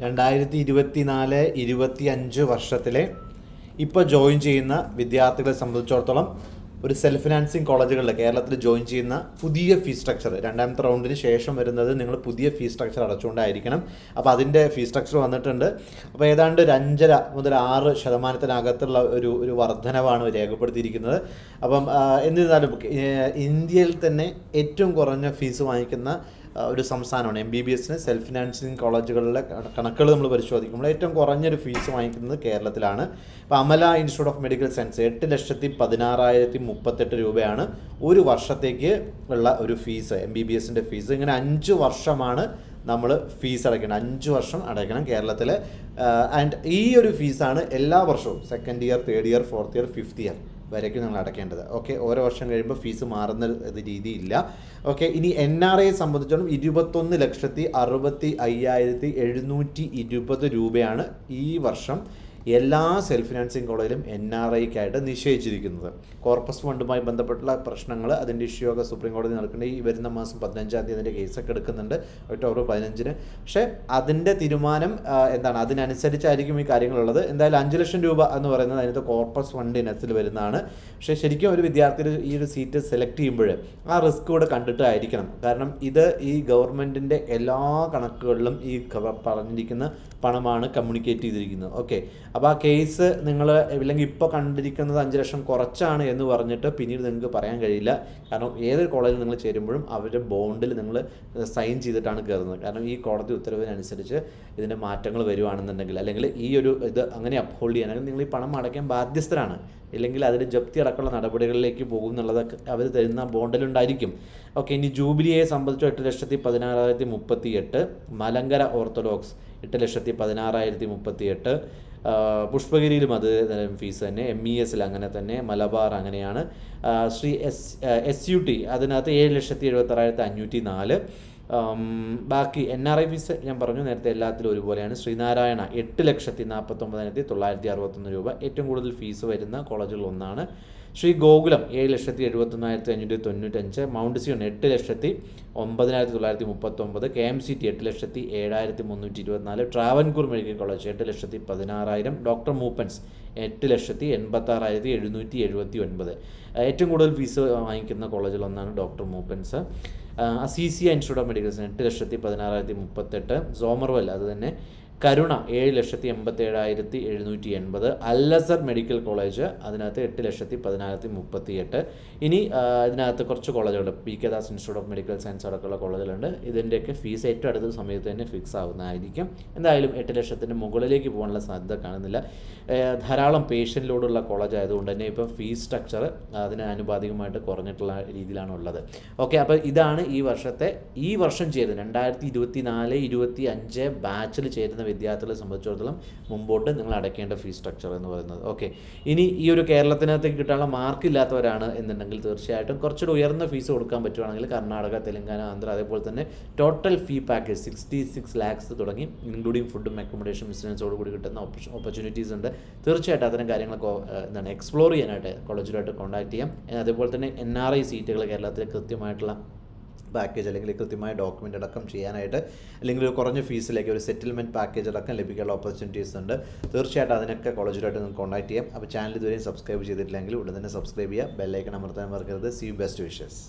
രണ്ടായിരത്തി ഇരുപത്തി നാല് ഇരുപത്തി അഞ്ച് വർഷത്തിലെ ഇപ്പോൾ ജോയിൻ ചെയ്യുന്ന വിദ്യാർത്ഥികളെ സംബന്ധിച്ചിടത്തോളം ഒരു സെൽഫ് ഫിനാൻസിങ് കോളേജുകളിൽ കേരളത്തിൽ ജോയിൻ ചെയ്യുന്ന പുതിയ ഫീസ് സ്ട്രക്ചർ രണ്ടാമത്തെ റൗണ്ടിന് ശേഷം വരുന്നത് നിങ്ങൾ പുതിയ ഫീസ് സ്ട്രക്ചർ അടച്ചുകൊണ്ടായിരിക്കണം. അപ്പോൾ അതിന്റെ ഫീസ് സ്ട്രക്ചർ വന്നിട്ടുണ്ട്. അപ്പോൾ ഏതാണ്ട് ഒരു അഞ്ചര മുതൽ ആറ് ശതമാനത്തിനകത്തുള്ള ഒരു ഒരു വർധനവാണ് രേഖപ്പെടുത്തിയിരിക്കുന്നത്. അപ്പം എന്നിരുന്നാലും ഇന്ത്യയിൽ തന്നെ ഏറ്റവും കുറഞ്ഞ ഫീസ് വാങ്ങിക്കുന്ന ഒരു സംസ്ഥാനമാണ്. എം ബി ബി എസിന് സെൽഫ് ഫിനാൻസിങ് കോളേജുകളിലെ കണ- കണക്കുകൾ നമ്മൾ പരിശോധിക്കുമ്പോൾ ഏറ്റവും കുറഞ്ഞൊരു ഫീസ് വാങ്ങിക്കുന്നത് കേരളത്തിലാണ്. അപ്പോൾ Amala institute of medical science എട്ട് ലക്ഷത്തി പതിനാറായിരത്തി മുപ്പത്തെട്ട് രൂപയാണ് ഒരു വർഷത്തേക്ക് ഉള്ള ഒരു ഫീസ് എം ബി ബി എസിന്റെ ഫീസ് ഇങ്ങനെ അഞ്ച് വർഷമാണ് നമ്മൾ ഫീസ് അടയ്ക്കണം അഞ്ച് വർഷം അടയ്ക്കണം കേരളത്തിൽ ആൻഡ് ഈ ഒരു ഫീസാണ് എല്ലാ വർഷവും second year third year fourth year fifth year വരയ്ക്കും നിങ്ങൾ അടയ്ക്കേണ്ടത്. ഓക്കെ ഓരോ വർഷം കഴിയുമ്പോൾ ഫീസ് മാറുന്ന രീതിയില്ല. ഓക്കെ ഇനി എൻ ആർ ഐയെ സംബന്ധിച്ചിടത്തോളം ഇരുപത്തൊന്ന് ലക്ഷത്തി അറുപത്തി അയ്യായിരത്തി എഴുന്നൂറ്റി ഇരുപത് രൂപയാണ് ഈ വർഷം എല്ലാ സെൽഫ് ഫിനാൻസിങ് കോളേജിലും എൻ ആർ ഐക്കായിട്ട് നിശ്ചയിച്ചിരിക്കുന്നത്. കോർപ്പസ് ഫണ്ടുമായി ബന്ധപ്പെട്ടുള്ള പ്രശ്നങ്ങൾ അതിന്റെ ഇഷ്യൂ ഒക്കെ സുപ്രീം കോടതി നടക്കേണ്ട ഈ വരുന്ന മാസം പതിനഞ്ചാം തീയതി അതിന്റെ കേസൊക്കെ എടുക്കുന്നുണ്ട്. ഒക്ടോബർ പതിനഞ്ചിന്. പക്ഷേ അതിന്റെ തീരുമാനം എന്താണ്? അതിനനുസരിച്ചായിരിക്കും ഈ കാര്യങ്ങളുള്ളത്. എന്തായാലും അഞ്ച് ലക്ഷം രൂപ എന്ന് പറയുന്നത് അതിനകത്ത് കോർപ്പസ് ഫണ്ട് ഇനത്തിൽ വരുന്നതാണ്. പക്ഷേ ശരിക്കും ഒരു വിദ്യാർത്ഥി ഈ ഒരു സീറ്റ് സെലക്ട് ചെയ്യുമ്പോൾ ആ റിസ്ക് കൂടെ കണ്ടിട്ടായിരിക്കണം. കാരണം ഇത് ഈ ഗവൺമെന്റിന്റെ എല്ലാ കണക്കുകളിലും ഈ പറഞ്ഞിരിക്കുന്ന പണമാണ് കമ്മ്യൂണിക്കേറ്റ് ചെയ്തിരിക്കുന്നത്. ഓക്കെ അപ്പോൾ ആ കേസ് നിങ്ങൾ ഇല്ലെങ്കിൽ ഇപ്പോൾ കണ്ടിരിക്കുന്നത് അഞ്ച് ലക്ഷം കുറച്ചാണ് എന്ന് പറഞ്ഞിട്ട് പിന്നീട് നിങ്ങൾക്ക് പറയാൻ കഴിയില്ല. കാരണം ഏതൊരു കോളേജിൽ നിങ്ങൾ ചേരുമ്പോഴും അവരുടെ ബോണ്ടിൽ നിങ്ങൾ സൈൻ ചെയ്തിട്ടാണ് കയറുന്നത്. കാരണം ഈ കോടതി ഉത്തരവിനനുസരിച്ച് ഇതിന്റെ മാറ്റങ്ങൾ വരുവാണെന്നുണ്ടെങ്കിൽ അല്ലെങ്കിൽ ഈ ഒരു ഇത് അങ്ങനെ അപ്ഹോൾഡ് ചെയ്യാനെങ്കിൽ നിങ്ങൾ ഈ പണം അടയ്ക്കാൻ ബാധ്യസ്ഥരാണ്. ഇല്ലെങ്കിൽ അതിൽ ജപ്തി അടക്കമുള്ള നടപടികളിലേക്ക് പോകും എന്നുള്ളതൊക്കെ അവർ തരുന്ന ബോണ്ടിലുണ്ടായിരിക്കും ഓക്കെ ഇനി ജൂബിലിയെ സംബന്ധിച്ച് എട്ട് ലക്ഷത്തി പതിനാറായിരത്തി മുപ്പത്തി എട്ട് മലങ്കര ഓർത്തഡോക്സ് എട്ട് ലക്ഷത്തി പതിനാറായിരത്തി മുപ്പത്തി എട്ട് പുഷ്പഗിരിയിലും അത് ഫീസ് തന്നെ. എം ഇ എസിൽ അങ്ങനെ തന്നെ. മലബാർ അങ്ങനെയാണ്. Sree S S U T അതിനകത്ത് ഏഴ് ലക്ഷത്തി എഴുപത്താറായിരത്തി അഞ്ഞൂറ്റി നാല്. ബാക്കി എൻ ആർ ഐ ഫീസ് ഞാൻ പറഞ്ഞു നേരത്തെ എല്ലാത്തിലും ഒരുപോലെയാണ്. ശ്രീനാരായണ എട്ട് ലക്ഷത്തി നാൽപ്പത്തൊമ്പതിനായിരത്തി തൊള്ളായിരത്തി അറുപത്തൊന്ന് രൂപ. ഏറ്റവും കൂടുതൽ ഫീസ് വരുന്ന കോളേജുകളിൽ ഒന്നാണ്. ശ്രീ ഗോകുലം ഏഴ് ലക്ഷത്തി എഴുപത്തൊന്നായിരത്തി അഞ്ഞൂറ്റി തൊണ്ണൂറ്റഞ്ച്. മൗണ്ട് സിയോൺ എട്ട് ലക്ഷത്തി ഒമ്പതിനായിരത്തി തൊള്ളായിരത്തി മുപ്പത്തൊമ്പത്. കെ എം സി ടി എട്ട് ലക്ഷത്തി ഏഴായിരത്തി മുന്നൂറ്റി ഇരുപത്തിനാല്. ട്രാവൻകൂർ മെഡിക്കൽ കോളേജ് എട്ട് ലക്ഷത്തി പതിനാറായിരം. ഡോക്ടർ മൂപ്പൻസ് എട്ട് ലക്ഷത്തി എൺപത്താറായിരത്തി എഴുന്നൂറ്റി എഴുപത്തി ഒൻപത്. ഏറ്റവും കൂടുതൽ ഫീസ് വാങ്ങിക്കുന്ന കോളേജിലൊന്നാണ് doctor Moopen's. Azeezia institute of medical science എട്ട് ലക്ഷത്തി പതിനാറായിരത്തി മുപ്പത്തെട്ട് സോമർവെൽ അത് തന്നെ കരുണ ഏഴ് ലക്ഷത്തി എൺപത്തി ഏഴായിരത്തി എഴുന്നൂറ്റി എൺപത്. അല്ലസർ മെഡിക്കൽ കോളേജ് അതിനകത്ത് എട്ട് ലക്ഷത്തി പതിനായിരത്തി മുപ്പത്തി എട്ട് ഇനി അതിനകത്ത് കുറച്ച് കോളേജുകൾ P K Das institute of medical science അടക്കമുള്ള കോളേജുകളുണ്ട്. ഇതിന്റെയൊക്കെ ഫീസ് ഏറ്റവും അടുത്ത സമയത്ത് തന്നെ ഫിക്സ് ആവുന്നതായിരിക്കും. എന്തായാലും എട്ട് ലക്ഷത്തിന്റെ മുകളിലേക്ക് പോകാനുള്ള സാധ്യത കാണുന്നില്ല. ധാരാളം പേഷ്യന്റ് ലോഡുള്ള കോളേജ് ആയതുകൊണ്ട് തന്നെ ഇപ്പം ഫീസ് സ്ട്രക്ചർ അതിന് ആനുപാതികമായിട്ട് കുറഞ്ഞിട്ടുള്ള രീതിയിലാണ് ഉള്ളത് ഓക്കെ അപ്പോൾ ഇതാണ് ഈ വർഷത്തെ ഈ വർഷം ചേരുന്നത് രണ്ടായിരത്തി ഇരുപത്തി നാല് ഇരുപത്തി അഞ്ച് ബാച്ചിൽ ചേരുന്ന വിദ്യാർത്ഥികളെ സംബന്ധിച്ചിടത്തോളം മുമ്പോട്ട് നിങ്ങൾ അടയ്ക്കേണ്ട ഫീസ് സ്ട്രക്ചർ എന്ന് പറയുന്നത്. ഓക്കെ ഇനി ഈ ഒരു കേരളത്തിനകത്തേക്ക് കിട്ടാനുള്ള മാർക്ക് ഇല്ലാത്തവരാണ് എന്നുണ്ടെങ്കിൽ തീർച്ചയായിട്ടും കുറച്ചുകൂടി ഉയർന്ന ഫീസ് കൊടുക്കാൻ പറ്റുവാണെങ്കിൽ കർണാടക തെലങ്കാന ആന്ധ്ര അതേപോലെ തന്നെ total fee package sixty six lakhs തുടങ്ങി ഇൻക്ലൂഡിങ് ഫുഡും അക്കോമഡേഷൻ ബിസിനസ്സോട് കൂടി കിട്ടുന്ന ഓപ്പർച്യൂണിറ്റീസ് ഉണ്ട്. തീർച്ചയായിട്ടും അത്തരം കാര്യങ്ങളൊക്കെ എന്താണ് എക്സ്പ്ലോർ ചെയ്യാനായിട്ട് കോളേജിലായിട്ട് കോൺടാക്ട് ചെയ്യാം. അതേപോലെ തന്നെ എൻ ആർ ഐ സീറ്റുകൾ കേരളത്തിൽ കൃത്യമായിട്ടുള്ള പാക്കേജ് അല്ലെങ്കിൽ കൃത്യമായ ഡോക്യുമെന്റ് അടക്കം ചെയ്യാനായിട്ട് അല്ലെങ്കിൽ ഒരു കുറഞ്ഞ ഫീസിലേക്ക് ഒരു സെറ്റിൽമെന്റ് പാക്കേജ് അടക്കം ലഭിക്കാനുള്ള ഓപ്പർച്യൂണിറ്റീസ് ഉണ്ട്. തീർച്ചയായിട്ടും അതിനൊക്കെ കോളേജിലായിട്ട് നിങ്ങൾക്ക് കോൺടാക്ട് ചെയ്യാം. അപ്പോൾ ചാനൽ ഇതുവരെയും സബ്സ്ക്രൈബ് ചെയ്തിട്ടില്ലെങ്കിൽ ഉടൻ തന്നെ സബ്സ്ക്രൈബ് ചെയ്യുക. ബെല്ലൈക്കൺ അമർത്താൻ മറക്കരുത്. C best wishes